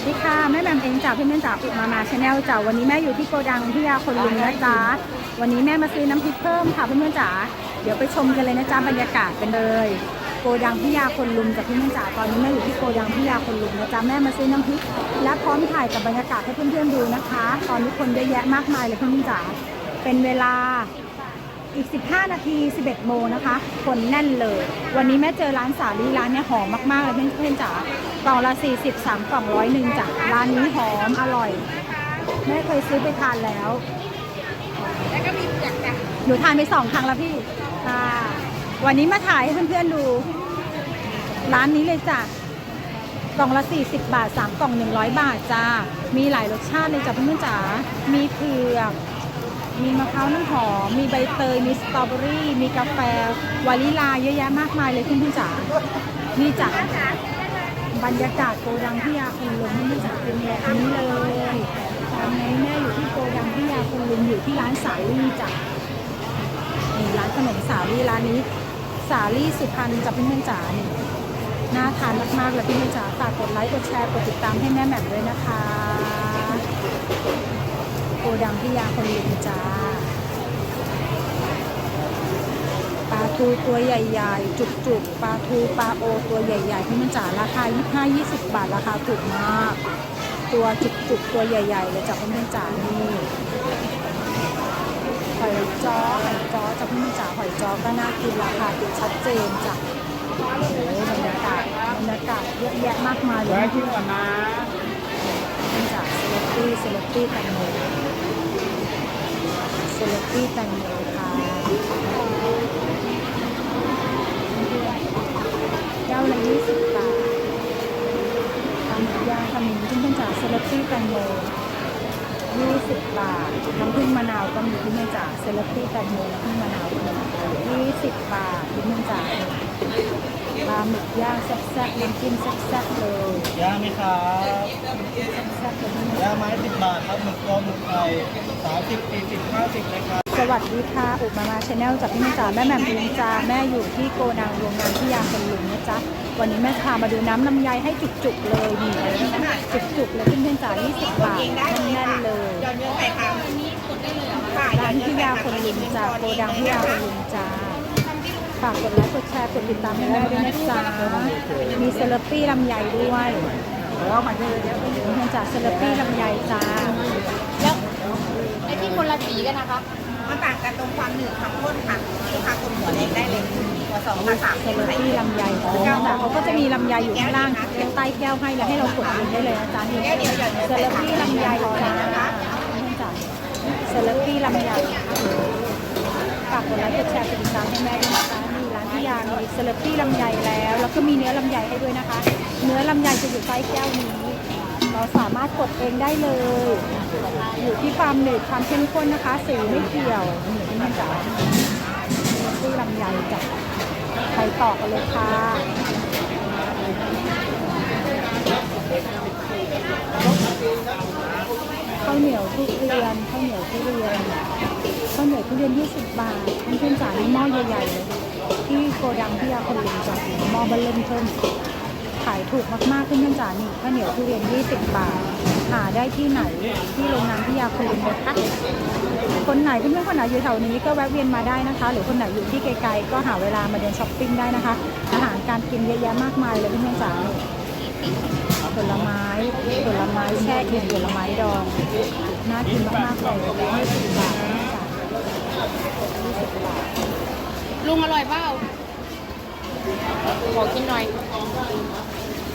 วัสดีค่ะ แม่แมมเองจากพี่เม่นจากอุมามาชาแนลจ้าวันนี้แม่อยู่ที่โกดังพิยาคนลุงนะจ๊ะวันนี้แม่มาซื้อน้ำพริกเพิ่มค่ะเพื่อนๆจ๋าเดี๋ยวไปชมกันเลยนะจ๊ะบรรยากาศกันเลยโกดังพิยาคนลุงจากพี่เม่นจ๋าตอนนี้แม่อยู่ที่โกดังพิยาคนลุงนะจ๊ะแม่มาซื้อน้ำพริก และพร้อมถ่ายกับบรรยากาศให้เพื่อนๆดูนะคะ ตอนนี้คนเยอะแยะมากมายเลยเพื่อนๆจ๋าเป็นเวลา อีก 15 นาที 11 โมงนะคะ คนแน่นเลย วันนี้แม่เจอร้านสาลีร้านเนี้ยหอมมากๆเลยเพื่อนๆจ๋ากล่องละ 40 3กล่องร้อยหนึ่งจ้ะร้านนี้หอมอร่อย แม่เคยซื้อไปทานแล้ว แล้วก็มีเผือกจ้ะหนูทานไปสองครั้งแล้วพี่ค่ะวันนี้มาถ่ายให้เพื่อนๆดู ร้านนี้เลยจ้ะกล่องละ 40 บาท 3 กล่อง 100 บาทจ้า มีหลายรสชาติเลยจ้ะเพื่อนๆจ๋า มีเผือก มีมะพร้าวน้ำหอม มีใบเตย มีสตรอเบอรี่ มีกาแฟ วานิลาเยอะแยะมากมายเลยเพื่อนๆจ๋า นี่จ้ะบรรยากาศโกดังพิยาคุณลุงเพื่จ๋าเป็นแบบนี้เลยตอนนี้แม่อยู่ที่โกดังพิยาคุณลุงอยู่ที่ร้านสาลี่จ้ะนี่ร้านขนมสาลี่ร้านนี้สาลี่สุพรรณจะเพื่อนจ๋านี่น่าทานมากๆเลยเพื่อนจ๋าฝากกดไลค์ กดแชร์ กดติดตามให้แม่แหม่มด้วยนะคะ ดังพิยาคนลุงจ้าปลาทูตัวใหญ่ๆ จุกๆปลาทูปลาโอตัวใหญ่ๆเพื่อนๆจ๋าราคา 25-20 บาทราคาถูกมาก ตัวจุกๆตัวใหญ่ๆเลยจ้ะเพื่อนๆจ๋านี่หอยจ้อหอยจ้อจะเพิ่งจ๋าหอยจ้อก็น่ากินราคาติดชัดเจนจ้ะโอ้โหบรรยากาศบรรยากาศเยอะแยะมากมายเลยแวะนะชิมก่อนนะเพิ่งจ๋าเซเลปปี้เซเลปปี้แตงโม เซเลปปี้แตงโมค่ะเก้าละยี่สิบบาทตามหมูย่างขมิ้นเพิ่งจ๋าเซเลปปี้แตงโม20บาทน้ำผึ้งมะนาวก็มีที่เมืองจากเซเลปปี้แตงโมน้ำผึ้งมะนาวก็มี20 บาทที่เมืองจากปลาหมึก ย่างแซ่บๆน้ำจิ้มแซ่บๆเลยย่างไหมครับแซ่บๆเลยที่เมืองย่าจากงไม้สิบบาทครับหมึกกรอบหมึกไข่สามสิบสี่สิบห้าสิบเลยครับ สวัสดีค่ะอุมามาชาแนลจากพี่เมืองจากแม่แหม่มเองจ้าแม่อยู่ที่โกดังโรงงานที่ยางคนลุงนะจ๊ะวันนี้แม่พามาดูน้ำลำไยให้จุกๆเลยนี่จุกๆเลยเพื่อนๆจ๋า20บาทแน่นๆเลยย้อนเยอะไปค่ะค่ะย้ร้าอนนเยพี่อะยาไปคนลุงจ้าโกดังพี่ยาคนลุงจ้า ฝากกดไลค์กดแชร์กดติดตามให้แม่ด้วยนะจ๊ะมีเซเลปปี้ลำไยด้วยแล้วมาเยอะเพื่อนจ๋าเซเลปปี้ลำไยจ้าแล้วไอ้ที่คนละสีกันนะคะ มันต่างกันตรงความหนืดความข้นค่ะลูกค้ากดหัวแดงได้เลยหัวสองหัวสามเซเลปปี้ลำไยจ้าจ้าเขาก็จะมีลำไยอยู่ข้างล่างใต้แก้วให้แล้วให้เรากดเองได้เลยนะจ๊ะนี่แก้วเดียวหย่อนเยอะเซเลปปี้ลำไยจ้าเพื่อนจ๋าเซเลปปี้ลำไยฝากกดไลค์กดแชร์กดติดตามให้แม่ด้วยนะคะ นี่ร้านพี่ยามีเซเลปี้ลำไยแล้ว แล้วก็มีเนื้อลำไยให้ด้วยนะคะ เนื้อลำไยจะอยู่ใต้แก้วนี้ เราสามารถกดเองได้เลย อยู่ที่ความหนืดความเข้มข้นนะคะ สีไม่เกี่ยวนี่ที่มันจ๋าซื้อลำไยจ้ะไปต่อกันเลยค่ะข้าวเหนียวทุเรียนข้าวเหนียวทุเรียน ข้าวเหนียวทุเรียน 20 บาทเพื่อนจ๋านี่หม้อใหญ่ๆเลยที่โกดังที่ยาคนลุงจ้ะหม้อเบลเริ่มเทิมขายถูกมากๆเพื่อนจ๋านี่ข้าวเหนียวทุเรียน 20 บาท หาได้ที่ไหนที่โรงงานพิยาคุณนะคะคนไหนเพื่อนๆคนไหนอยู่แถวนี้ก็แวะเวียนมาได้นะคะ หรือคนไหนอยู่ที่ไกลๆก็หาเวลามาเดินช้อปปิ้งได้นะคะ อาหารการกินเยอะแยะมากมายเลยเพื่อนๆจ๋าผลไม้ผลไม้แช่อิ่มผลไม้ดองน่ากินมากๆเลย20บาทเพื่อนๆจ๋า20บาท ลุงอร่อยเปล่าขอกินหน่อย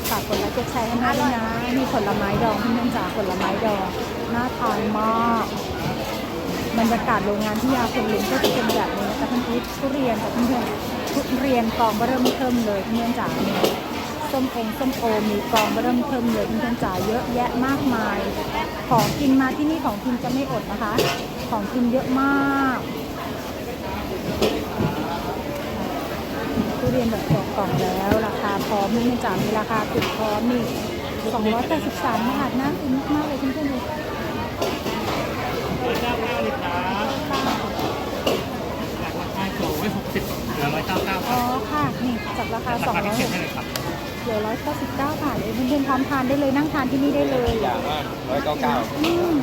ฝากกดไลค์กดแชร์ให้แม่ด้วยนะ มีผลไม้ดองเพื่อนๆจ๋าผลไม้ดอง น่าทานมากบรรยากาศโรงงานที่ยาคนลุงก็จะเป็นแบบนี้นะคะเพื่อนๆทุเรียนกับเพื่อนๆทุเรียนกองเริ่มเทิมเลยเพื่อนๆจ๋าเนี่ยส้มองส้มโอมีกองเริ่มเทิมเลยเพื่อนๆจ๋าเยอะแยะมากมาย ของกินมาที่นี่ของกินจะไม่อดนะคะ ของกินเยอะมาก เรียนแบบกล่องๆแล้วราคาพร้อมเพื่อนๆจ๋ามีราคาติดพร้อมนี่283บาทน่ากินมากๆเลยเพื่อนๆดูเก้าเก้าเลยครับจากราคาสองร้อยหกสิบเหลือร้อยเก้าเก้าคอ๋รัอบค่ะนี่จากราคาราคาพิเศษให้เลยครับ260เหลือ199บาทเองเพื่อนๆพร้อมทานได้เลยนั่งทานที่นี่ได้เลยอย่างว่าร้อยเก้าเก้าอืม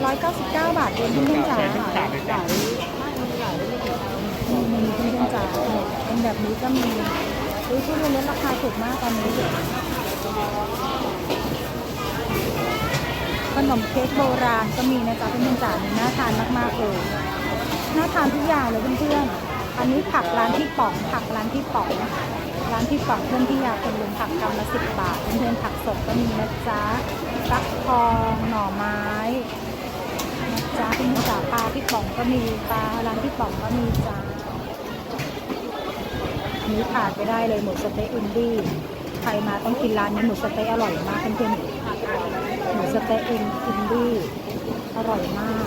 199บาทเองเพื่อนๆจ๋ามีเพื่อนๆ จ๋าเป็นแบบนี้ก็มีอุ้ยทุเรียนลดราคาถูกมากตอนนี้ขนมเค้กโบราณก็มีนะจ๊ะเพื่อนๆจ๋าน่าทานมากๆเลยน่าทานทุกอย่างเลยเพื่อนๆอันนี้ผักร้านที่ป๋องผักร้านที่ป๋องร้านที่ป๋องเพื่อนที่อยากเป็นลุงผักกำละสิบบาทเพื่อนๆผักสดก็มีนะจ๊ะฟักทองหน่อไม้นะจ๊ะเพื่อนๆจ๋าปลาที่ป๋องก็มีปลาร้านที่ป๋องก็มีจ้า นี้ขาดไปได้เลยหมูสเต๊ะอินดี้ใครมาต้องกินร้านนี้หมูสเต๊ะอร่อยมากเพื่อนๆหมูสเต๊ะอินอินดี้อร่อยมาก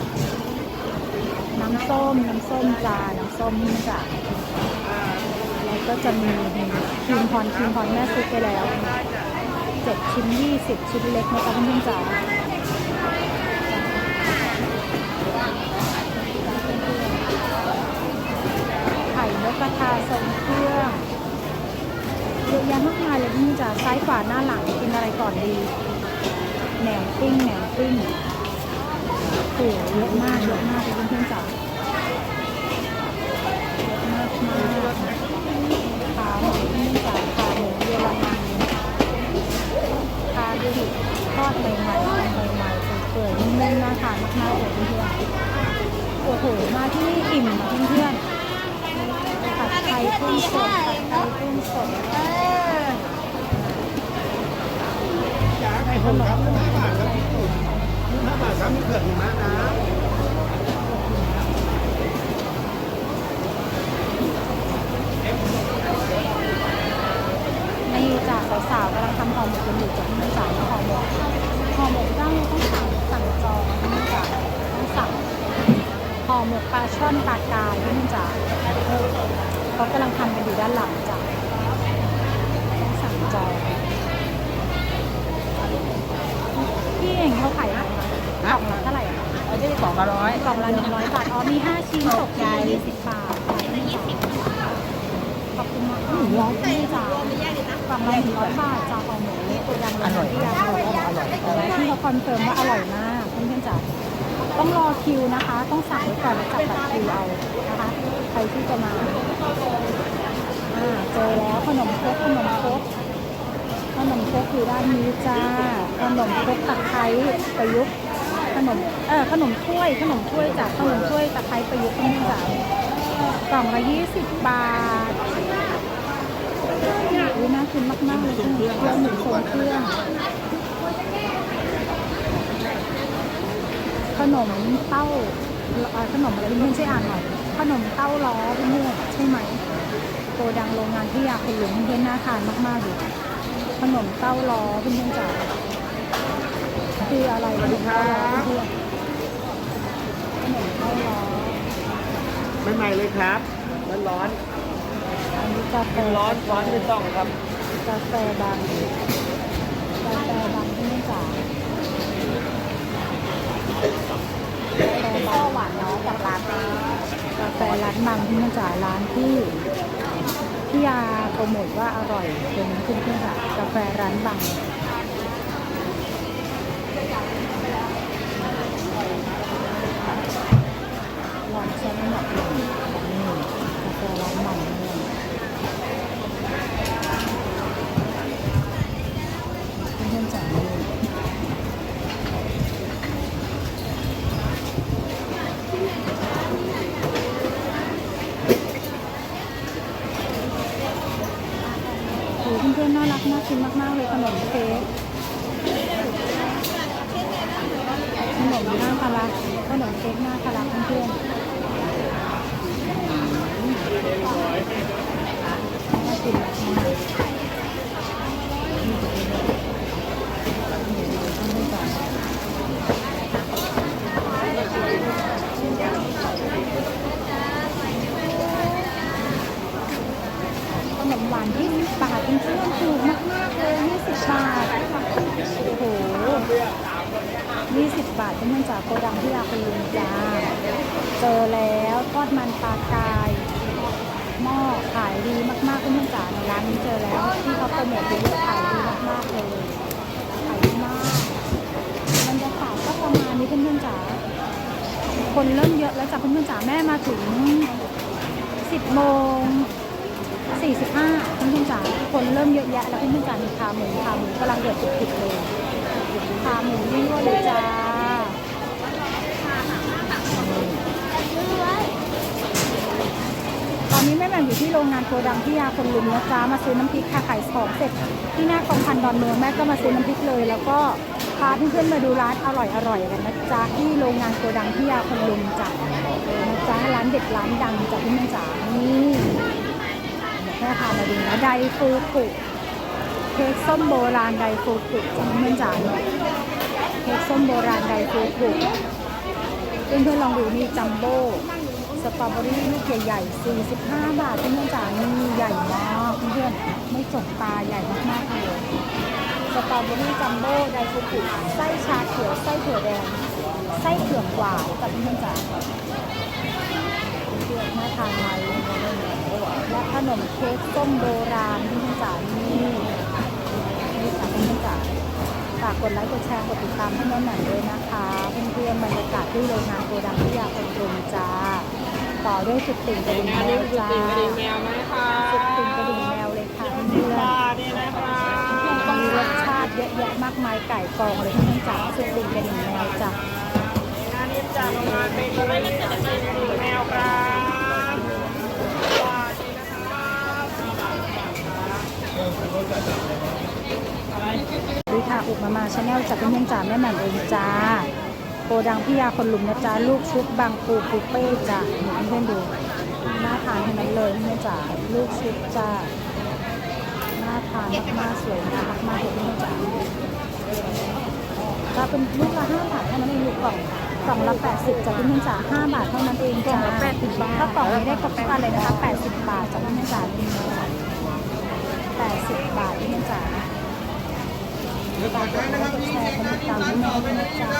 น้ำส้มน้ำส้มจาน้ำส้มนี่จ้ะแล้วก็จะมีครีมพรครีมพรแม่ซื้อไปแล้วเจ็ดชิ้นยี่สิบชิ้นเล็กนะคะเพื่อนๆจ๋า ไข่นกระทาทรงเครื่องเยอะแยะมากมายเลยนี่จ๋าซ้ายขวาหน้าหลังกินอะไรก่อนดีแหนมปิ้งแหนมปิ้งโอ้เยอะมากเยอะมากเลย ครับมีเผือกหิมะนะนี่จ้ะสาวๆกำลังทำห่อหมกกันอยู่จ้ะเพื่อนๆจ๋าห่อหมกห่อหมกได้ต้องสั่งสั่งจองเพื่นจ๋าต้องสั่งห่อหมกปลาช่อนปลากายนี่จ้ะเขากำลังทำกันอยู่ด้านหลังจ้ะต้องสั่งจองพี่เองเขาขาย อะไรคะกล่องละเท่าไหร่อะคะเอาที่สองร้อยกล่องละหนึ่งร้อยบาท อ๋อ มีห้าชิ้นตกใจยี่สิบบาทยี่สิบขอบคุณมากร้อยพี่จ้ะกล่องละหนึ่งร้อยบาทจ้ะห่อหมกนี่ตัวดังเลยที่ดังอร่อยอร่อยอร่อยที่เขาคอนเฟิร์มว่าอร่อยมากเพื่อนๆจ๋าต้องรอคิวนะคะ ต้องสั่งไว้ก่อนแล้วจับบัตรคิวเอานะคะ ใครที่จะมาอ่าเจอแล้วขนมครกขนมครกขนมครกอยู่ด้านนี้จ้าขนมครกตะไคร้ประยุกต์ ขนมเออขนมถ้วยขนมถ้วยจากขนมถ้วยตะไคร้ประยุกต์นี่จ้ากล่องละยี่สิบบาทอุ้ยน่ากินมากๆเลยเครื่องหมูทรงเครื่องขนมเต้าขนมอะไรเพื่อนช่วยอ่านหน่อยขนมเต้าล้อเพื่อนใช่ไหมโกดังโรงงานที่ยาคุณหลวงเพื่อนน่าทานมากๆเลยขนมเต้าล้อเพื่อนจ๋า คืออะไรขนมเต้าล้อเพื่ใหม่เลยครับร้อนร้อนอันนี้กาแฟร้อนร้อนไม่ต้องครับกาแฟบางกาแฟบางเพื่อนๆจ๋าก็หวานน้องกับลาเต้กาแฟร้านบางที่มันจ่าร้านที่ที่ยาโปรโมทว่าอร่อยเป็นเพื่อนค่ะกาแฟร้านบาง ลองใช้น้ำหนักหน่อยนี่กาแฟร้านบางเนี่ยเพื่อนๆจ๋าเลยโอ้เพื่อนๆน่ารักน่ากินมากๆเลยขนมเค้กขนมหน้าคาราขนมเค้กหน้าคาราเพื่อนๆน่ากินมากขนมหวานที่บาทเพื่อนๆถูกมากๆเลย20บาท โอ้โห 20 บาทเพื่อนๆจากโกดังที่ราคาลุงจ้าเจอแล้วทอดมันปลากายหม้อขายดีมากๆเพื่อนๆจ๋าในร้านนี้เจอแล้วที่เขาโปรโมทเยอะขายดีมากๆเลยขายดีมากบรรยากาศก็ประมาณนี้เพื่อนๆจ๋าคนเริ่มเยอะแล้วจ้ะเพื่อนๆจ๋าแม่มาถึง 10โมง45เพื่อนๆจ๋าคนเริ่มเยอะแยะแล้วเพื่อนๆจ๋ามีขาหมูขาหมูกำลังเดือดติดๆเลยขาหมูยั่วเลยจ้า ตอนนี้แม่แหม่มอยู่ที่โรงงานโกดังที่ยาคนลุมนะจ๊ะมาซื้อน้ำพริกค่ะขายของเสร็จที่หน้ากองพันดอนเมืองแม่ก็มาซื้อน้ำพริกเลย แล้วก็พาเพื่อนๆมาดูร้านอร่อยๆกันนะจ๊ะที่โรงงานโกดังที่ยาคนลุมจ้ะนะจ๊ะร้านเด็ดร้านดังจ้ะเพื่อนๆจ๋านี่เดี๋ยวแม่พามาดูนะไดฟูกุเค้กส้มโบราณไดฟูกุจ้ะเพื่อนๆจ๋าเนี่ยเค้กส้มโบราณไดฟูกุเพื่อนๆลองดูนี่จัมโบ้ สตรอเบอรี่ลูกใหญ่ๆ45 บาทเพื่อนจ๋านี่ใหญ่มากเพื่อนๆไม่จกตาใหญ่มากๆเลยสตรอเบอรี่จัมโบ้ไดฟูกุไส้ชาเขียวไส้เผือกแดงไส้เผือกหวานกับเพื่อนจ๋าเผือกน่าทานไหมและขนมเค้กส้มโบราณเพื่อนจ๋านี่นี่จ้ะเพื่อนจ๋าฝากกดไลค์กดแชร์กดติดตามให้น้องหนันด้วยนะคะ เพื่อนๆบรรยากาศที่โรงงานโกดังที่ยาคนกรุงจ้า ต่อด้วยสุดติ่งกระดิ่งแมวจ้าติ่งกระดิ่งแมวไหมคะสุดติ่งกระดิ่งแมวเลยค่ะเพื่อนนี่นะคะมีรสชาติเยอะแยะมากมายไก่กองเลยเพื่อนๆจ๋าสุดติ่งกระดิ่งแมวจ้ะงานนี้จากโรงงานเบเกอรี่ติ่งกระดิ่งแมวครับนี่นะครับดูค่ะอุมามาชาแนลจากเพื่อนๆจ๋าแม่แหม่มเองจ้า โกดังพี่ยาคนลุมนะจ๊ะลูกชุบบางปูปูเป้จ้ะเพื่อนดูน่าทานทั้งนั้นเลยเพื่อนจ๋าลูกชุบจ้าน่าทานมากๆสวยงามมากเลยเพื่อนจ๋าจะเป็นลูกละห้าบาทเท่านั้นเองลูกกล่องกล่องละแปดสิบจากที่เพื่อนจ๋าห้าบาทเท่านั้นเองจ้าแปดสิบบาทถ้ากล่องนี้ได้ครบทุกอันเลยนะคะแปดสิบบาทจากที่เพื่อนจ๋าแปดสิบบาทเพื่อนจ๋าฝากกดไลค์กดแชร์กดติดตามด้วยนะจ๊ะ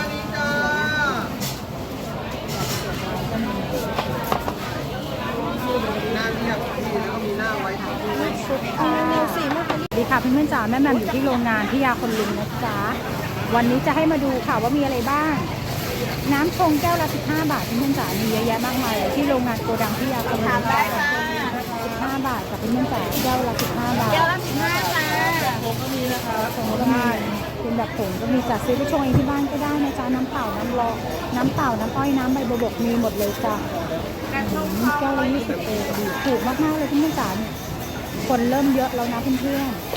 สุดค่ะ ดีค่ะเพื่อนๆจ๋าแม่แม่มอยู่ที่โรงงานที่ยาคนลุมนะจ๊ะวันนี้จะให้มาดูค่ะว่ามีอะไรบ้าง น้ำชงแก้วละ 15 บาทเพื่อนๆจ๋ามีเยอะแยะมากมายเลยที่โรงงานโกดังที่ยาคนลุมจ้า15 บาทกับเพื่อนๆจ๋าแก้วละ 15 บาทเดี๋ยวละสิบห้าค่ะคะผงก็มีเป็นแบบผงก็มีจัดซื้อไปชงเองที่บ้านก็ได้นะจ๊ะน้ำเปล่าน้ำรอน้ำเปล่าน้ำอ้อยน้ำใบบวบกมีหมดเลยจ้ะแก้วละ20เองดีถูกมากๆเลยเพื่อนๆจ๋าเนี่ยคนเริ่มเยอะแล้วนะเพื่อนๆ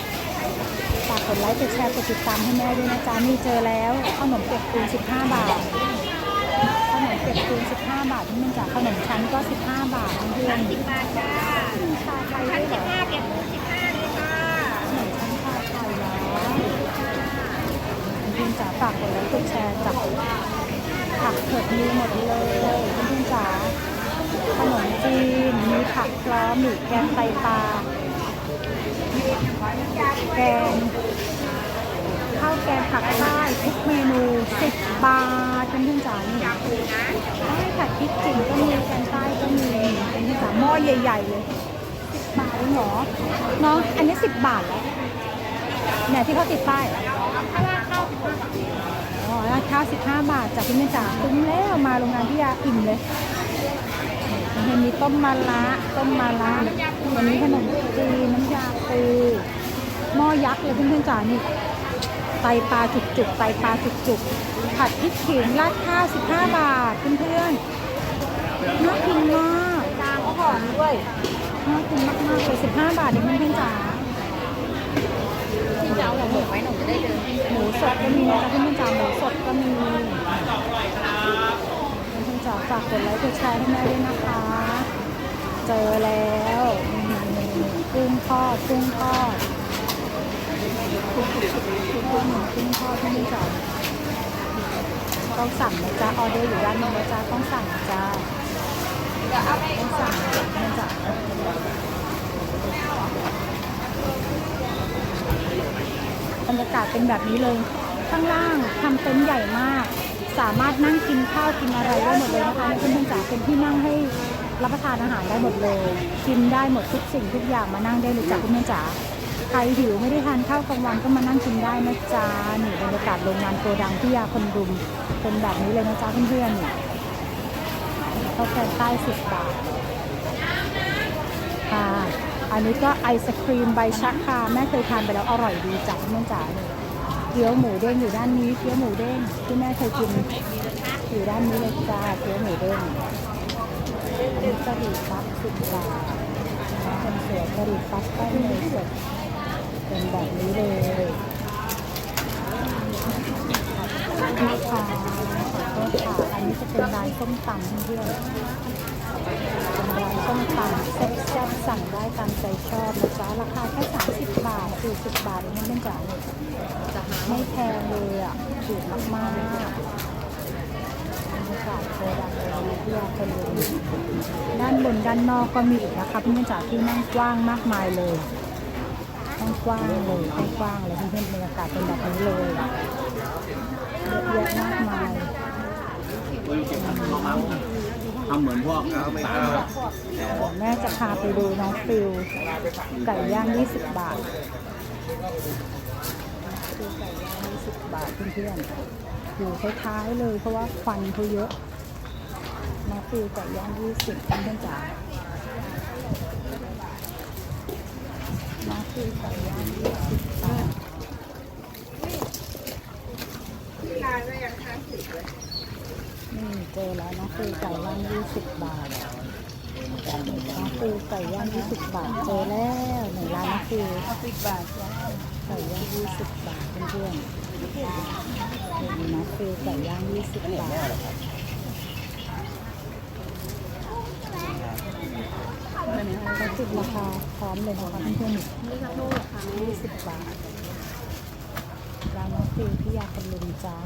ฝากกดไลค์กดแชร์กดติดตามให้แม่ด้วยนะจ๊ะมีเจอแล้วขนมเปียกปูน15 บาทขนมเปียกปูน15 บาทเพื่อนจ๋าขนมชั้นก็ 15 บาทเพื่อนๆสิบบาทจ้าชาไทยพันด้ยเหรสิบห้าเก็บสิบห้าเลยค่ะขนมชั้นชาไทยแล้วเพื่อนจ๋าฝากกดไลค์กดแชร์จับผักเผือกมีหมดเลยเพื่อนจ๋าขนมจีนมีผักพร้อมมีแกงไตปลา แกงข้าวแกงผักใต้ทุกเมนู10บาทเพื่อนจ๋านี่ใช่ผัดพริกจิ๋มก็มีแกงใต้ก็มีเพื่อนๆจ๋าหม้อใหญ่ ๆ เลยบาทเองเหรอน้องอันนี้สิบบาทแล้วเนี่ยที่เขาติดป้ายอ๋อราคาสิบห้าบาทจากพี่เมจ่าคุ้มแล้วมาโรงงานพี่ยาอิ่มเลยเห็นมีต้มมะระต้มมะระวันนี้ขนมจีนน้ำยาปู หม้อยักษ์เลยเพื่อนๆจ๋านี่ไตปลาจุกๆไตปลาจุกๆผัดพริกขิงราดข้าวสิบห้าบาทเพื่อนๆน่ากินมากตาเขาหอมด้วยน่ากินมากๆเลย15 บาทเองเพื่อนๆจ๋าที่จะเอาหัวหมูไว้หนูจะได้เดินหมูสดก็มีนะจ๊ะเพื่อนๆจ๋าหมูสดก็มีเพื่อนๆจ๋าฝากกดไลค์กดแชร์ให้แม่ด้วยนะคะ เจอแล้วนี่กุ้งทอดกุ้งทอดกุ้ง กุ้งกุ้งทอดเพื่อนๆจ๋าต้องสั่งนะจ๊ะออเดอร์อยู่ด้านนู้นนะจ๊ะต้องสั่งนะจ๊ะต้องสั่งนะจ๋าบรรยากาศเป็นแบบนี้เลย ข้างล่างทำเต็นท์ใหญ่มาก สามารถนั่งกินข้าวกินอะไรได้หมดเลยนะคะในเพื่อนๆจ๋าเป็นที่นั่งให้รับประทานอาหารได้หมดเลย กินได้หมดทุกสิ่งทุกอย่างมานั่งได้เลยจ้ะคุณแม่จ๋า ใครหิวไม่ได้ทานข้าวกลางวันก็มานั่งกินได้นะจ๊ะนี่บรรยากาศโรงงานโกดังที่ยาคนรุมเป็นแบบนี้เลยนะจ๊ะเพื่อนๆนี่ข้าวแกงใต้สิบบาทค่ะอันนี้ก็ไอศครีมใบชักค่ะแม่เคยทานไปแล้วอร่อยดีจ้ะคุณแม่จ๋าเนี่ยเกี๊ยวหมูเด้งอยู่ด้านนี้เกี๊ยวหมูเด้งที่แม่เคยกินอยู่ด้านนี้เลยจ้าเกี๊ยวหมูเด้งอันนี้กะหรี่ปั๊บสิบบาทนะคนสวยกะหรี่ปั๊บแป้เนยสด เป็นแบบนี้เลยนี่ค่ะขอโทษค่ะอันนี้จะเป็นร้านส้มตำเพื่อนเป็นร้านส้มตำแซ่บๆสั่งได้ตามใจชอบนะจ๊ะราคาแค่30 บาท40บาทเองนะเพื่นจ๋าเนี่ยไม่แพงเลยอะถูกมากๆบรรยากาศโกดังเลยวิทยาคนเลยด้านบนด้านนอกก็มีอีกนะคะเพื่อนๆจากที่นั่งกว้างมากมายเลย กว้างเลยนั่งกว้างเลยเพื่อนๆบรรยากาศเป็นแบบนี้เลยเยอะแยะมากมายทำเหมือนพวกตาแม่จะพาไปดูน้องฟิวไก่ย่าง 20 บาทฟิวไก่ย่าง 20 บาทเพื่อนๆอยู่ท้ายๆเลยเพราะว่าควันเขาเยอะน้องฟิวไก่ย่าง 20เพื่อนๆจ๋า ไก่ย่าง20บาทเจอแล้วน้องฟิวไก่ย่าง20บาทน้องฟิวไก่ย่าง20บาทเจอแล้วหนึ่งร้านน้องฟิว10บาทไก่ย่าง20บาทเพื่อนๆนี่น้องฟิวไก่ย่าง20บาท เขาติดราคาพร้อมเลยนะคะเพื่อนๆนี่ค่ะโลค่สิบบาทร้านน้องฟิวพี่ยาคนลุงจ้า